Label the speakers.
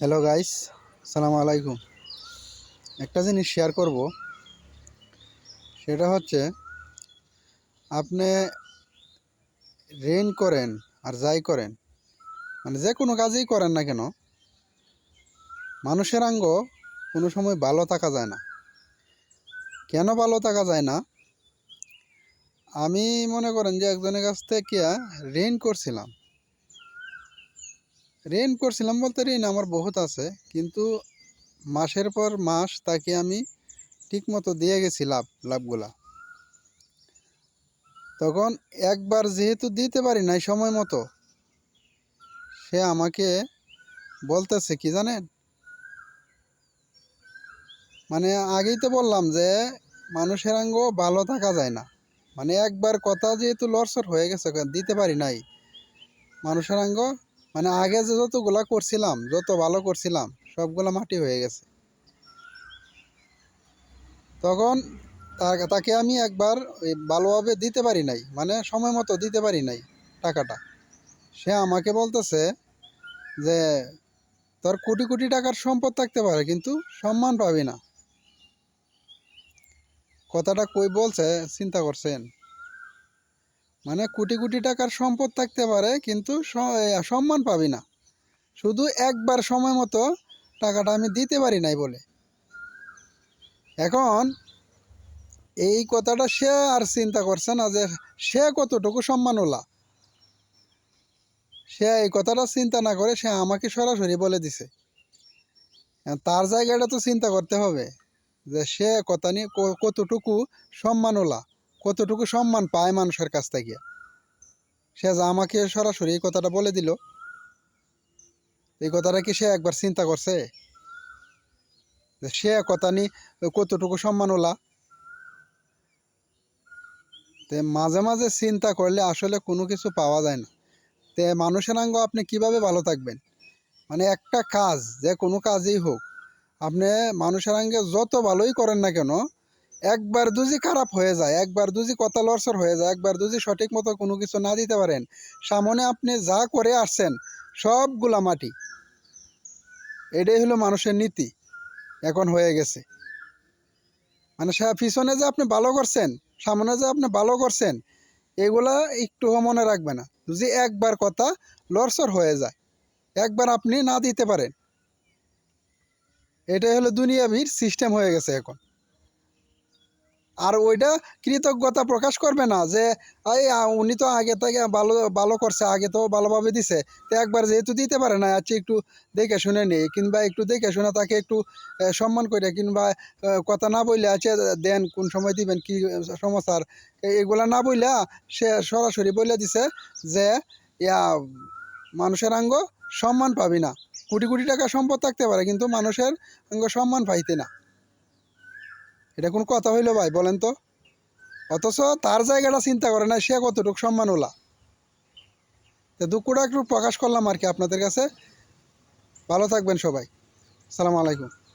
Speaker 1: Hello guys সালাম আলাইকুম একটা জিনিস শেয়ার করব। সেটা হচ্ছে, আপনি রেন করেন আর যাই করেন মানে যে কোনো কাজেই করেন না কেন, মানুষের আঙ্গ কোনো সময় ভালো থাকা যায় না। কেন ভালো থাকা যায় না? আমি মনে করেন যে একজনের কাছ থেকে ঋণ করছিলাম। ঋণ করছিলাম বলতে ঋণ আমার বহুত আছে, কিন্তু মাসের পর মাস তাকে আমি ঠিক মতো দিয়ে গেছি লাভ, লাভগুলা। তখন একবার যেহেতু দিতে পারি নাই সময় মতো, সে আমাকে বলতেছে কি জানেন? মানে আগেই তো বললাম যে মানুষের আঙ্গ ভালো থাকা যায় না। মানে একবার কথা যেহেতু লরসর হয়ে গেছে, দিতে পারি নাই, মানুষের আঙ্গ মানে আগে যে যতগুলা করছিলাম, যত ভালো করছিলাম, সবগুলা মাটি হয়ে গেছে। তখন তাকে আমি একবার ওই ভালোভাবে দিতে পারি নাই মানে সময় মতো দিতে পারি নাই টাকাটা। সে আমাকে বলতেছে যে, তোর কোটি কোটি টাকার সম্পদ থাকতে পারে, কিন্তু সম্মান পাবি না। কথাটা কই বলছে, চিন্তা করছেন। মানে কোটি কোটি টাকার সম্পদ থাকতে পারে, কিন্তু সম্মান পাবি না। শুধু একবার সময় মতো টাকাটা আমি দিতে পারি নাই বলে। এখন এই কথাটা সে আর চিন্তা করছে না যে সে কতটুকু সম্মানওয়ালা। সে এই কথাটা চিন্তা না করে সে আমাকে সরাসরি বলে দিছে। তার জায়গাটা তো চিন্তা করতে হবে যে সে কথা নিয়ে কতটুকু সম্মানওয়ালা। কতটুকু সম্মান পায় মানুষের কাছ থেকে? সে যে আমাকে সরাসরি এই কথাটা বলে দিল, এই কথাটা কি সে একবার চিন্তা করছে? সে কথা নিয়ে কতটুকু সম্মানওয়ালা তে মাঝে মাঝে চিন্তা করলে আসলে কোনো কিছু পাওয়া যায় না। তে মানুষের আঙ্গ আপনি কীভাবে ভালো থাকবেন? মানে একটা কাজ, যে কোনো কাজই হোক, আপনি মানুষের আঙ্গে যত ভালোই করেন না কেন একবার দুজি খারাপ হয়ে যায়, একবার দুজি কথা লড়সর হয়ে যায়, একবার দুজি সঠিক মতো কোনো কিছু না দিতে পারেন। সামনে আপনি যা করে আসছেন, সবগুলা মাটি। এটাই হলো মানুষের নীতি, এখন হয়ে গেছে। মানে পিছনে যে আপনি ভালো করছেন, সামনে যে আপনি ভালো করছেন, এগুলা একটু মনে রাখবে না। যদি একবার কথা লরসর হয়ে যায়, একবার আপনি না দিতে পারেন। এটাই হলো দুনিয়াবির সিস্টেম হয়ে গেছে এখন। আর ওইটা কৃতজ্ঞতা প্রকাশ করবে না যে, এই উনি তো আগে থেকে ভালো ভালো করছে, আগে তো ভালোভাবে দিছে। তো একবার যেহেতু দিতে পারে না আচ্ছা একটু দেখে শুনে নেই, কিংবা একটু দেখে শুনে তাকে একটু সম্মান করে, কিংবা কথা না বললে আচ্ছা দেন কোন সময় দিবেন, কি সমস্যার এগুলা না বললে, সে সরাসরি বলে দিছে যে, ইয়া, মানুষের আঙ্গ সম্মান পাবি না। কোটি কোটি টাকা সম্পদ থাকতে পারে, কিন্তু মানুষের আঙ্গ সম্মান পাইতে না। এটা কোন কথা হইল ভাই, বলেন তো। অথচ তার জায়গাটা চিন্তা করে না, সে কতটুকু সম্মান ওলা। তো দুঃখটা একটু প্রকাশ করলাম আর কি আপনাদের কাছে। ভালো থাকবেন সবাই। সালাম আলাইকুম।